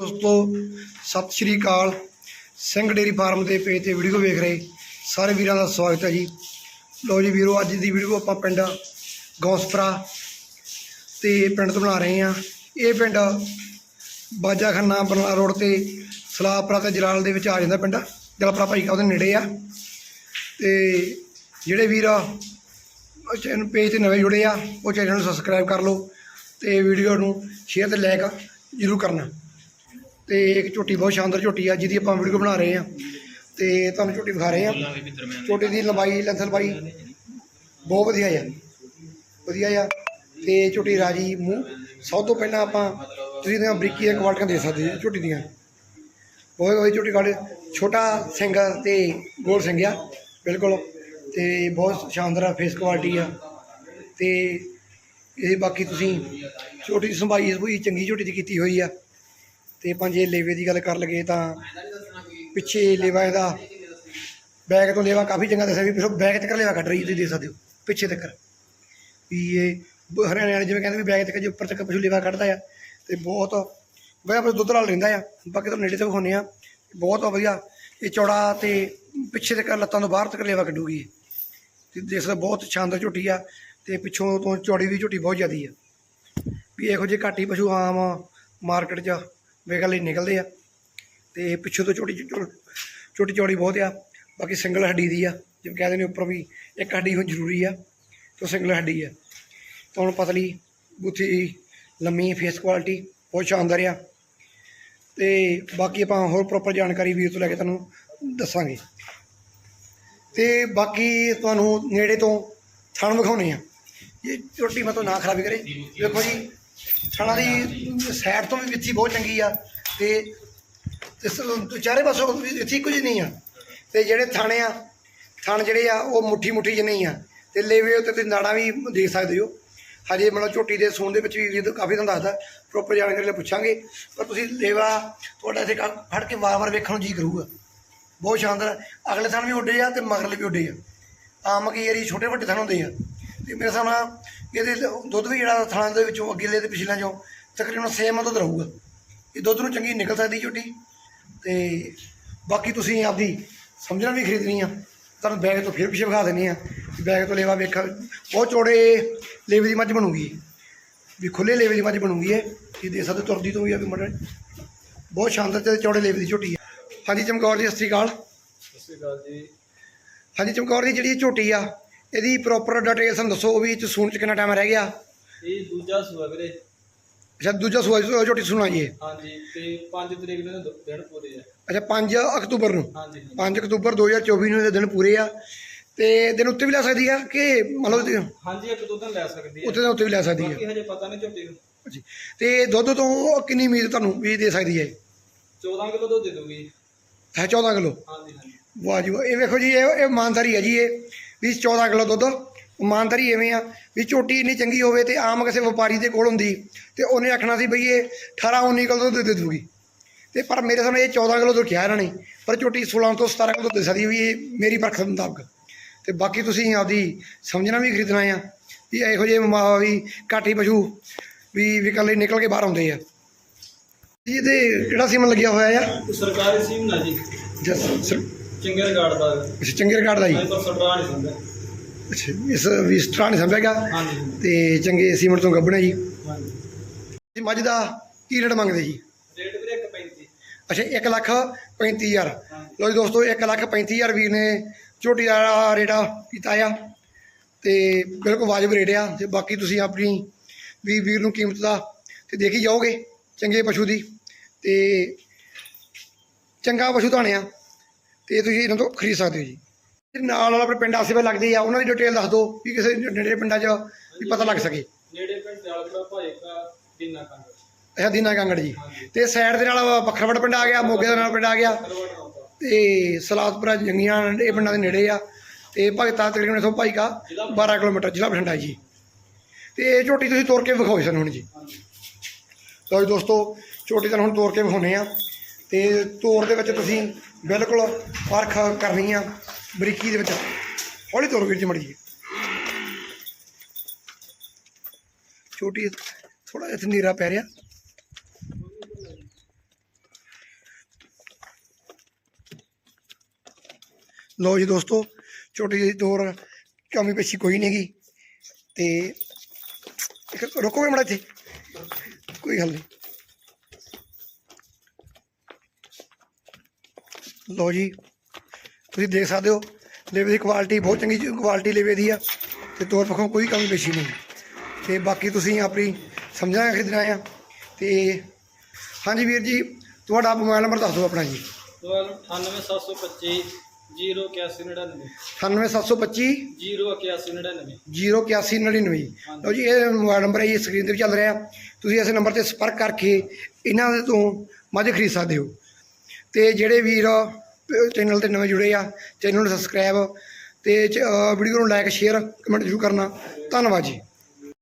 ਦੋਸਤੋ, ਸਤਿ ਸ਼੍ਰੀ ਅਕਾਲ। ਸਿੰਘ ਡੇਰੀ ਫਾਰਮ ਦੇ ਪੇਜ ਤੇ ਵੀਡੀਓ ਵੇਖ ਰਹੇ ਸਾਰੇ ਵੀਰਾਂ ਦਾ ਸਵਾਗਤ ਹੈ ਜੀ। ਲੋ ਜੀ ਵੀਰੋ, ਅੱਜ ਦੀ ਵੀਡੀਓ ਆਪਾਂ ਪਿੰਡ ਗੌਸਪਰਾ ਤੇ ਪਿੰਡ ਤੋਂ ਬਣਾ ਰਹੇ ਹਾਂ। ਇਹ ਪਿੰਡ ਬਾਜਾ ਖੰਨਾ ਬਰਨਾਲਾ ਰੋਡ ਤੇ ਸਲਾਪਰਾ ਤੇ ਜਲਾਲ ਦੇ ਵਿੱਚ ਆ ਜਾਂਦਾ ਪਿੰਡ। ਜਲਾਪਰਾ ਭਾਈ ਕਾ ਉਹਦੇ ਨੇੜੇ ਆ। ਤੇ ਜਿਹੜੇ ਵੀਰ ਚੈਨਲ ਪੇਜ ਤੇ ਨਵੇਂ ਜੁੜੇ ਆ, ਉਹ ਚੈਨਲ ਨੂੰ ਸਬਸਕ੍ਰਾਈਬ ਕਰ ਲਓ ਤੇ ਵੀਡੀਓ ਨੂੰ ਸ਼ੇਅਰ ਤੇ ਲਾਈਕ ਜ਼ਰੂਰ ਕਰਨਾ। ਤੇ ਇੱਕ ਝੋਟੀ ਬਹੁਤ ਸ਼ਾਨਦਾਰ ਝੋਟੀ ਆ, ਜਿਹਦੀ ਆਪਾਂ ਵੀਡੀਓ ਬਣਾ ਰਹੇ ਆ। ਤੇ ਤੁਹਾਨੂੰ ਝੋਟੀ ਵਿਖਾ ਰਹੇ ਆ। ਝੋਟੀ ਦੀ ਲੰਬਾਈ ਲੈਂਥ ਲੰਬਾਈ ਬਹੁਤ ਵਧੀਆ ਆ। ਵਧੀਆ ਆ। ਤੇ ਝੋਟੀ ਰਾਜੀ ਮੂੰਹ। ਸਭ ਤੋਂ ਪਹਿਲਾਂ ਆਪਾਂ ਤੁਸੀਂ ਦੀਆਂ ਬਰੀਕੀ ਦੀਆਂ ਕੁਆਲਟੀਆਂ ਦੇ ਸਕਦੇ ਹੋ ਝੋਟੀ ਦੀਆਂ। ਬਹੁਤ ਵਧੀਆ ਝੋਟੀ ਕਾਲੇ, ਛੋਟਾ ਸਿੰਘ ਤੇ ਗੋਲ ਸਿੰਘ ਆ, ਬਿਲਕੁਲ। ਤੇ ਬਹੁਤ ਸ਼ਾਨਦਾਰ ਫੇਸ ਕੁਆਲਿਟੀ ਆ। ਤੇ ਇਹ ਬਾਕੀ ਤੁਸੀਂ ਝੋਟੀ ਦੀ ਸੰਭਾਈ ਸੰਭੂਈ ਚੰਗੀ ਝੋਟੀ ਦੀ ਕੀਤੀ ਹੋਈ ਆ। ਤੇ ਪੰਜੇ ਲੇਵੇ ਦੀ ਗੱਲ ਕਰ ਲਗੇ ਤਾਂ ਪਿੱਛੇ ਲੇਵਾ ਇਹਦਾ ਬੈਗ ਤੋਂ ਲੇਵਾ ਕਾਫੀ ਚੰਗਾ ਦੱਸਿਆ ਵੀ ਪਿੱਛੋਂ ਬੈਗ ਤੱਕ ਲੇਵਾ ਕੱਢ ਰਹੀ ਤੁਸੀਂ ਦੇਖ ਸਕਦੇ ਹੋ, ਪਿੱਛੇ ਤੱਕ। ਵੀ ਇਹ ਬ- ਹਰਿਆਣੇ ਵਾਲੇ ਜਿਵੇਂ ਕਹਿੰਦੇ ਵੀ ਬੈਗ ਤੱਕ ਜੇ ਉੱਪਰ ਤੱਕ ਪਸ਼ੂ ਲੇਵਾ ਕੱਢਦਾ ਆ ਤੇ ਬਹੁਤ ਵਧੀਆ ਪਰ ਦੁੱਧ ਨਾਲ ਰਹਿੰਦਾ ਆ, ਬਾਕੀ ਤੁਹਾਨੂੰ ਨੇੜੇ ਤੋਂ ਵਿਖਾਉਂਦੇ ਆ, ਬਹੁਤ ਵਧੀਆ। ਇਹ ਚੌੜਾ ਤੇ ਪਿੱਛੇ ਤੱਕ ਲੱਤਾਂ ਤੋਂ ਬਾਹਰ ਤੱਕ ਲੇਵਾ ਕੱਢੂਗੀ ਇਹ। ਤੇ ਦੇਖ ਸਕਦੇ ਹੋ, ਬਹੁਤ ਸ਼ਾਨਦਾਰ ਝੋਟੀ ਆ ਤੇ ਪਿੱਛੋਂ ਤੋਂ ਚੌੜੀ ਵੀ ਝੋਟੀ ਬਹੁਤ ਜ਼ਿਆਦੀ ਆ। ਵੀ ਇਹੋ ਜਿਹੇ ਘਾਟੀ ਪਸ਼ੂ ਆਮ ਮਾਰਕੀਟ 'ਚ। ਵੇਖਣ ਲਈ ਨਿਕਲਦੇ ਆ। ਤੇ ਪਿੱਛੋਂ ਤੋਂ ਛੋਟੀ ਛੋਟੀ ਚੌੜੀ ਬਹੁਤ ਆ। ਬਾਕੀ ਸਿੰਗਲ ਹੱਡੀ ਦੀ ਆ। ਜਿਵੇਂ ਕਹਿੰਦੇ ਨੇ ਉੱਪਰ ਵੀ ਇੱਕ ਹੱਡੀ ਹੁਣ ਜ਼ਰੂਰੀ ਆ, ਤੇ ਸਿੰਗਲ ਹੱਡੀ ਆ। ਤਾਂ ਹੁਣ ਪਤਲੀ ਬੁੱਥੀ ਲੰਮੀ ਫੇਸ ਕੁਆਲਿਟੀ ਬਹੁਤ ਸ਼ਾਨਦਾਰ ਆ। ਤੇ ਬਾਕੀ ਆਪਾਂ ਹੋਰ ਪ੍ਰੋਪਰ ਜਾਣਕਾਰੀ ਵੀਰ ਤੋਂ ਲੈ ਕੇ ਤੁਹਾਨੂੰ ਦੱਸਾਂਗੇ। ਤੇ ਬਾਕੀ ਤੁਹਾਨੂੰ ਨੇੜੇ ਤੋਂ ਥਣ ਵਿਖਾਉਣੇ ਆ। ਇਹ ਝੋਟੀ ਮਤੋਂ ਨਾ ਖਰਾਬੀ ਕਰੇ, ਦੇਖੋ ਜੀ। ਥਣਾ ਦੀ ਸਾਈਡ ਤੋਂ ਵੀ ਵਿੱਥੀ ਬਹੁਤ ਚੰਗੀ ਆ ਤੇ ਤੇ ਚਾਰੇ ਪਾਸੋਂ ਵੀ ਇੱਥੇ ਇੱਕੋ ਨਹੀਂ ਆ। ਤੇ ਜਿਹੜੇ ਥਾਣੇ ਆ, ਥਣ ਜਿਹੜੇ ਆ, ਉਹ ਮੁੱਠੀ ਮੁੱਠੀ ਜਿਹੇ ਨਹੀਂ ਆ। ਤੇ ਲੇਵੇ ਉੱਤੇ ਤੁਸੀਂ ਨਾੜਾਂ ਵੀ ਦੇਖ ਸਕਦੇ ਹੋ। ਹਜੇ ਮਤਲਬ ਝੋਟੀ ਦੇ ਸੂਣ ਦੇ ਵਿੱਚ ਵੀ ਵੀਰ ਕਾਫੀ ਤੁਹਾਨੂੰ ਦੱਸਦਾ ਪ੍ਰੋਪਰ ਜਾਣਕਾਰੀ ਲਈ ਪੁੱਛਾਂਗੇ। ਪਰ ਤੁਸੀਂ ਲੇਵਾ ਤੁਹਾਡਾ ਇੱਥੇ ਕੱਲ੍ਹ ਫੜ ਕੇ ਵਾਰ-ਵਾਰ ਵੇਖਣ ਨੂੰ ਜੀ ਕਰੂਗਾ। ਬਹੁਤ ਸ਼ਾਨਦਾਰ। ਅਗਲੇ ਥਣ ਵੀ ਉੱਡੇ ਆ ਤੇ ਮਗਰਲੇ ਵੀ ਉੱਡੇ ਆ। ਆਮ ਕੀ ਯਾਰੀ ਛੋਟੇ ਵੱਡੇ ਥਣ ਹੁੰਦੇ ਆ। ਤੇ ਮੇਰੇ ਹਿਸਾਬ ਨਾਲ ਇਹਦੇ ਦੁੱਧ ਵੀ ਜਿਹੜਾ ਥਣਾਂ ਦੇ ਵਿੱਚੋਂ ਅੱਗੇ ਤੇ ਪਿਛਲੇ ਚੋਂ ਤਕਰੀਬਨ ਸੇਮ ਦੁੱਧ ਰਹੂਗਾ। ਇਹ ਦੁੱਧ ਨੂੰ ਚੰਗੀ ਨਿਕਲ ਸਕਦੀ ਝੋਟੀ ਤੇ ਬਾਕੀ ਤੁਸੀਂ ਆਪਦੀ ਸਮਝਣਾ ਵੀ ਖਰੀਦਣੀ ਆ ਤੁਹਾਨੂੰ ਬੈਗ ਤੋਂ ਫਿਰ ਪਿੱਛੇ ਵਿਖਾ ਦਿੰਦੇ ਆ ਬੈਗ ਤੋਂ ਲੇਵਾ ਵੇਖ ਬਹੁਤ ਚੌੜੇ ਲੇਵੇ ਦੀ ਮੱਝ ਬਣੂਗੀ। ਵੀ ਖੁੱਲੇ ਲੇਵੇ ਦੀ ਮੱਝ ਬਣੂਗੀ ਇਹ ਇਹ ਦੇ ਸਕਦੇ ਤੁਰਦੀ ਤੋਂ ਵੀ ਆ ਵੀ ਮੜ ਬਹੁਤ ਸ਼ਾਨਦਾਰ ਤੇ ਚੌੜੇ ਲੇਵੇ ਦੀ ਝੋਟੀ ਆ। ਹਾਂਜੀ ਚਮਕੌਰ ਜੀ ਸਤਿ ਸ਼੍ਰੀ ਅਕਾਲ। ਸਤਿ ਸ਼੍ਰੀ ਅਕਾਲ ਜੀ। ਹਾਂਜੀ ਚਮਕੌਰ ਜੀ ਜਿਹੜੀ ਇਹ ਝੋਟੀ ਆ ਇਹਦੀ ਪ੍ਰੋਪਰ ਡਿਟੇਲ ਸਾਨੂੰ ਦੱਸੋ ਵੀ ਇਹ ਚ ਸੂਣ ਚ ਕਿੰਨਾ ਟਾਈਮ ਰਹਿ ਗਿਆ? ਇਹ ਦੂਜਾ ਸੂਆ ਵੀਰੇ। ਅੱਛਾ ਦੂਜਾ ਸੂਆ ਸੂਆ ਝੋਟੀ ਸੁਣਾ ਜੀ ਇਹ। ਹਾਂਜੀ ਤੇ 5 ਤਰੀਕ ਨੂੰ ਦ- ਦਿਨ ਪੂਰੇ ਆ। ਅੱਛਾ 5 ਅਕਤੂਬਰ ਨੂੰ? ਹਾਂਜੀ ਹਾਂਜੀ। 5 ਅਕਤੂਬਰ 2024 ਨੂੰ ਇਹਦੇ ਦਿਨ ਪੂਰੇ ਆ। ਤੇ ਦਿਨ ਉੱਤੇ ਵੀ ਲੈ ਸਕਦੀ ਆ ਕਿ ਮਤਲਬ ਤੇ ਹਾਂਜੀ ਇੱਕ ਦੋ ਦਿਨ ਲੈ ਸਕਦੀ ਹੈ ਉੱਤੇ ਦੇ ਉੱਤੇ ਵੀ ਲੈ ਸਕਦੀ ਆ। ਬਾਕੀ ਹਜੇ ਪਤਾ ਨਹੀਂ ਝੋਟੀ ਨੂੰ। ਜੀ ਤੇ ਦੁੱਧ ਤੋਂ ਕਿੰਨੀ ਉਮੀਦ ਤੁਹਾਨੂੰ ਵੀ ਦੇ ਸਕਦੀ ਹੈ 14 ਕਿਲੋ ਦੁੱਧ ਦੇ ਦੂਗੀ ਹੈ 14 ਕਿਲੋ? ਹਾਂਜੀ ਹਾਂਜੀ। ਵਾਹ ਜੀ ਵਾਹ ਇਹ ਵੇਖੋ ਜੀ ਇਹ ਇਹ ਇਮਾਨਦਾਰੀ ਹੈ ਜੀ ਇਹ। ਵੀ 14 ਕਿਲੋ ਦੁੱਧ ਇਮਾਨਦਾਰੀ ਐਵੇਂ ਆ ਵੀ ਝੋਟੀ ਇੰਨੀ ਚੰਗੀ ਹੋਵੇ ਤੇ ਆਮ ਕਿਸੇ ਵਪਾਰੀ ਦੇ ਕੋਲ ਹੁੰਦੀ ਤੇ ਉਹਨੇ ਆਖਣਾ ਸੀ ਬਈ ਇਹ 18 19 ਕਿਲੋ ਦੁੱਧ ਦੇ ਦੂਗੀ। ਤੇ ਪਰ ਮੇਰੇ ਸਾਹਮਣੇ ਇਹ 14 ਕਿਲੋ ਦੁੱਧ ਕਿਹਾ ਇਹਨਾਂ ਨੇ ਪਰ ਝੋਟੀ 16 ਤੋਂ 17 ਕਿਲੋ ਦੁੱਧ ਦੇ ਸਕਦੀ ਵੀ ਇਹ ਮੇਰੀ ਪਰਖ ਦੇ ਮੁਤਾਬਕ। ਤੇ ਬਾਕੀ ਤੁਸੀਂ ਆਪਦੀ ਸਮਝਣਾ ਵੀ ਖਰੀਦਣਾ ਆ ਵੀ ਇਹੋ ਜਿਹੇ ਮਾ- ਵੀ ਘਾਟੀ ਪਸ਼ੂ ਵੀ ਵਿਕਣ ਲਈ ਨਿਕਲ ਕੇ ਬਾਹਰ ਆਉਂਦੇ ਆ। ਜੀ ਇਹਦੇ ਕਿਹੜਾ ਸੀਮਨ ਲੱਗਿਆ ਹੋਇਆ ਆ? ਸਰਕਾਰੀ ਸੀਮ ਨਾ ਜੀ। ਜਸ ਸਰ- ਚੰਗੇ ਰਿਕਾਰਡ ਦਾ। ਅੱਛਾ ਚੰਗੇ ਰਿਕਾਰਡ ਦਾ ਜੀ? ਮੈਂ ਪਰ ਸਟਰਾ ਨਹੀਂ ਸਮਝਿਆ। ਅੱਛਾ ਇਸ ਵੀ ਸਟਰਾ ਨਹੀਂ ਸਮਝਿਆ ਗਿਆ? ਹਾਂਜੀ। ਤੇ ਚੰਗੇ ਸੀਮੈਂਟ ਤੋਂ ਗੱਬਣੇ ਜੀ? ਹਾਂਜੀ। ਮੱਝ ਦਾ ਕੀ ਰੇਟ ਮੰਗਦੇ ਜੀ? ਰੇਟ ਵੀਰੇ 135 ਅੱਛਾ 1 ਲੱਖ 35000 ਹਾਂਜੀ। ਲੋ ਜੀ ਦੋਸਤੋ 1 ਲੱਖ 35000 ਵੀਰ ਨੇ ਝੋਟੀ ਦਾ ਰੇਟ ਆ ਕੀਤਾ ਆ। ਤੇ ਬਿਲਕੁਲ ਵਾਜਬ ਰੇਟ ਆ। ਤੇ ਬਾਕੀ ਤੁਸੀਂ ਆਪਣੀ ਵੀ ਵੀਰ ਨੂੰ ਕੀਮਤ ਦਾ ਤੇ ਦੇਖੀ ਜਾਓਗੇ ਚੰਗੇ ਪਸ਼ੂ ਦੀ। ਤੇ ਚੰਗਾ ਪਸ਼ੂ ਧਾਣਿਆ ਤੇ ਤੁਸੀਂ ਇਹਨਾਂ ਤੋਂ ਖਰੀਦ ਸਕਦੇ ਹੋ ਜੀ। ਤੇ ਨਾਲ ਵਾਲਾ ਆਪਣੇ ਪਿੰਡ ਆਸੇ ਪਾਸੇ ਲੱਗਦੇ ਆ ਉਹਨਾਂ ਦੀ ਡਿਟੇਲ ਦੱਸ ਦਿਓ ਵੀ ਕਿਸੇ ਨੇੜੇ ਪਿੰਡਾਂ 'ਚ ਵੀ ਪਤਾ ਲੱਗ ਸਕੇ। ਨੇੜੇ ਪਿੰਡ ਜਾਲਪੁਰਾ ਭਾਏਕਾ ਦਿਨਾ ਕੰਗ ਅੱਛਾ ਦੀਨਾ ਕਾਂਗੜ ਜੀ। ਤੇ ਸਾਈਡ ਦੇ ਨਾਲ ਬਖਰਵੜ ਪਿੰਡ ਆ ਗਿਆ ਮੋਗੇ ਦੇ ਨਾਲ ਪਿੰਡ ਆ ਗਿਆ। ਤੇ ਸਲਾਦਪੁਰਾ ਜੰਗੀਆਂ ਇਹ ਪਿੰਡਾਂ ਦੇ ਨੇੜੇ ਆ। ਤੇ ਭਗਤਾ ਤਕਰੀਬਨ ਇਥੋਂ ਭਾਈ ਕਾ 12 ਕਿਲੋਮੀਟਰ ਜ਼ਿਲ੍ਹਾ ਬਠਿੰਡਾ ਜੀ। ਤੇ ਇਹ ਝੋਟੀ ਤੁਸੀਂ ਤੋੜ ਕੇ ਵਿਖਾਓ ਸਾਨੂੰ ਹੁਣ ਜੀ। ਲਓ ਜੀ ਦੋਸਤੋ ਝੋਟੀ ਤੁਹਾਨੂੰ ਹੁਣ ਤੋੜ ਕੇ ਵਿਖਾਉਣੇ ਆ ਤੇ ਤੋੜ ਦੇ ਵਿੱਚ ਤੁਸੀਂ ਬਿਲਕੁਲ ਪਰਖ ਕਰਨੀ ਆ ਬਰੀਕੀ ਦੇ ਵਿੱਚ। ਹੌਲੀ ਤੋਰ ਵੀਰ ਜੀ ਮੜੀ ਛੋਟੀ ਥੋੜਾ ਜਿਹਾ ਨੀਰਾ ਪੈ ਰਿਹਾ। ਲੋ ਜੀ ਦੋਸਤੋ, ਛੋਟੀ ਜਿਹੀ ਦੌਰ ਕਮੀ ਪੇਸ਼ੀ ਕੋਈ ਨਹੀਂ ਗਈ ਤੇ ਰੁਕੋਗੇ ਮੜਾ ਇੱਥੇ। ਕੋਈ ਹੱਲ ਨਹੀਂ ਲਓ ਜੀ ਤੁਸੀਂ ਦੇਖ ਸਕਦੇ ਹੋ ਲੇਵੇ ਦੀ ਕੁਆਲਿਟੀ ਬਹੁਤ ਚੰਗੀ ਕੁਆਲਿਟੀ ਲੇਵੇ ਦੀ ਆ ਤੇ ਤੋਰ ਪੱਖੋਂ ਕੋਈ ਕਮੀ ਪੇਸ਼ੀ ਨਹੀਂ। ਤੇ ਬਾਕੀ ਤੁਸੀਂ ਆਪਣੀ ਸਮਝਾਂ ਖਰੀਦਣਾ ਆ ਤੇ ਹਾਂਜੀ ਵੀਰ ਜੀ ਤੁਹਾਡਾ ਮੋਬਾਈਲ ਨੰਬਰ ਦੱਸ ਦਿਓ ਆਪਣਾ ਜੀ। ਦੁਆਲ 98725 08199 98725 08199 08199 ਲਓ ਜੀ ਇਹ ਮੋਬਾਈਲ ਨੰਬਰ ਹੈ ਜੀ ਸਕਰੀਨ ਤੇ ਵੀ ਚੱਲ ਰਿਹਾ। ਤੁਸੀਂ ਇਸ ਨੰਬਰ ਤੇ ਸੰਪਰਕ ਕਰਕੇ ਇਹਨਾਂ ਦੇ ਤੋਂ ਮੱਝ ਖਰੀਦ ਸਕਦੇ ਹੋ। ਤੇ ਜਿਹੜੇ ਵੀਰ ਚੈਨਲ ਤੇ ਨਵੇਂ ਜੁੜੇ ਆ, ਚੈਨਲ ਨੂੰ ਸਬਸਕ੍ਰਾਈਬ ਤੇ ਵੀਡੀਓ ਨੂੰ ਲਾਈਕ ਸ਼ੇਅਰ ਕਮੈਂਟ ਜ਼ਰੂਰ ਕਰਨਾ। ਧੰਨਵਾਦ ਜੀ।